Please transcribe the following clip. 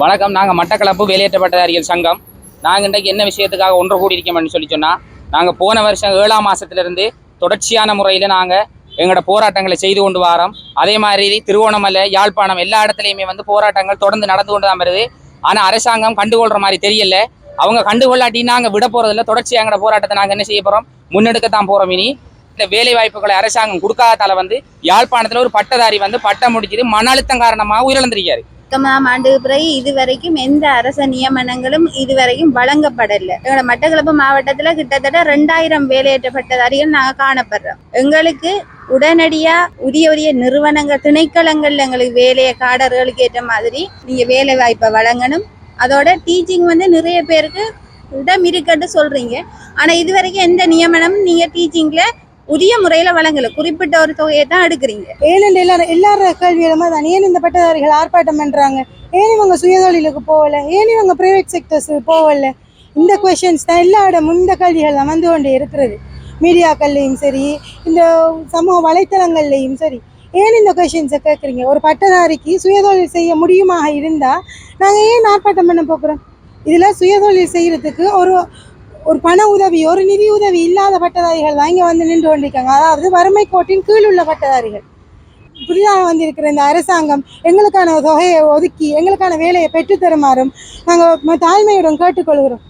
வணக்கம். நாங்கள் மட்டக்களப்பு வெளியேற்றப்பட்டதாரிகள் சங்கம். நாங்கள் இன்றைக்கு என்ன விஷயத்துக்காக ஒன்று கூடியிருக்கோம்னு சொல்லி சொன்னால் நாங்கள் போன வருஷம் ஏழாம் மாதத்துலேருந்து தொடர்ச்சியான முறையில் நாங்கள் எங்களோட போராட்டங்களை செய்து கொண்டு வரோம். அதே மாதிரி திருவோணமலை யாழ்ப்பாணம் எல்லா இடத்துலையுமே வந்து போராட்டங்கள் தொடர்ந்து நடந்து கொண்டு தான் வருது. ஆனால் அரசாங்கம் கண்டுகொள்கிற மாதிரி தெரியல. அவங்க கண்டுகொள்ளாட்டி நாங்கள் விட போகிறதில்ல தொடர்ச்சியாக எங்களோட போராட்டத்தை நாங்கள் என்ன செய்ய போகிறோம் முன்னெடுக்கத்தான் போகிறோம் இனி. இந்த வேலை வாய்ப்புகளை அரசாங்கம் கொடுக்காததால வந்து யாழ்ப்பாணத்தில் ஒரு பட்டதாரி வந்து பட்டம் முடிச்சிட்டு மன அழுத்தம் காரணமாக உயிரிழந்திருக்காரு. பத்தொன்பதாம் ஆண்டு பிறகு இதுவரைக்கும் எந்த அரச நியமனங்களும் இதுவரைக்கும் வழங்கப்படல. எங்களோட மட்டக்களப்பு மாவட்டத்துல கிட்டத்தட்ட ரெண்டாயிரம் வேலையேற்றப்பட்டதாரிகள் நாங்க காணப்படுறோம். எங்களுக்கு உடனடியா உரிய உரிய நிறுவனங்கள் திணைக்களங்கள்ல எங்களுக்கு வேலையை காடர்களுக்கு ஏற்ற மாதிரி நீங்க வேலை வாய்ப்பை வழங்கணும். அதோட டீச்சிங் வந்து நிறைய பேருக்கு இடம் இருக்குன்னு சொல்றீங்க. ஆனா இதுவரைக்கும் எந்த நியமனமும் நீங்க டீச்சிங்ல உரிய முறையில வழங்கல. குறிப்பிட்ட ஒரு தொகையை தான் எடுக்கிறீங்க. ஏனென்று எல்லாரும் எல்லார கேள்வியிலுமே தான் ஏன் இந்த பட்டதாரிகள் ஆர்ப்பாட்டம் பண்றாங்க? ஏன் இவங்க சுயதொழிலுக்கு போகல? ஏன் இவங்க பிரைவேட் செக்டர்ஸ் போகல? இந்த கொஷின்ஸ் தான் எல்லா இடமும் இந்த கேள்விகள் தான் வந்து கொண்டே இருக்கிறது. மீடியாக்கள்லையும் சரி இந்த சமூக வலைத்தளங்கள்லையும் சரி. ஏன் இந்த கொஷின்ஸை கேட்குறீங்க? ஒரு பட்டதாரிக்கு சுயதொழில் செய்ய முடியுமாக இருந்தால் நாங்கள் ஏன் ஆர்ப்பாட்டம் பண்ண போகிறோம்? இதில் சுயதொழில் செய்கிறதுக்கு ஒரு ஒரு பண உதவி ஒரு நிதி உதவி இல்லாத பட்டதாரிகள் தான் இங்கே வந்து நின்று கொண்டிருக்காங்க. அதாவது வறுமை கோட்டின் கீழ் உள்ள பட்டதாரிகள். புதிதாக வந்திருக்கிற இந்த அரசாங்கம் எங்களுக்கான தொகையை ஒதுக்கி எங்களுக்கான வேலையை பெற்றுத் தருமாறும் நாங்கள் தாழ்மையுடன் கேட்டுக்கொள்கிறோம்.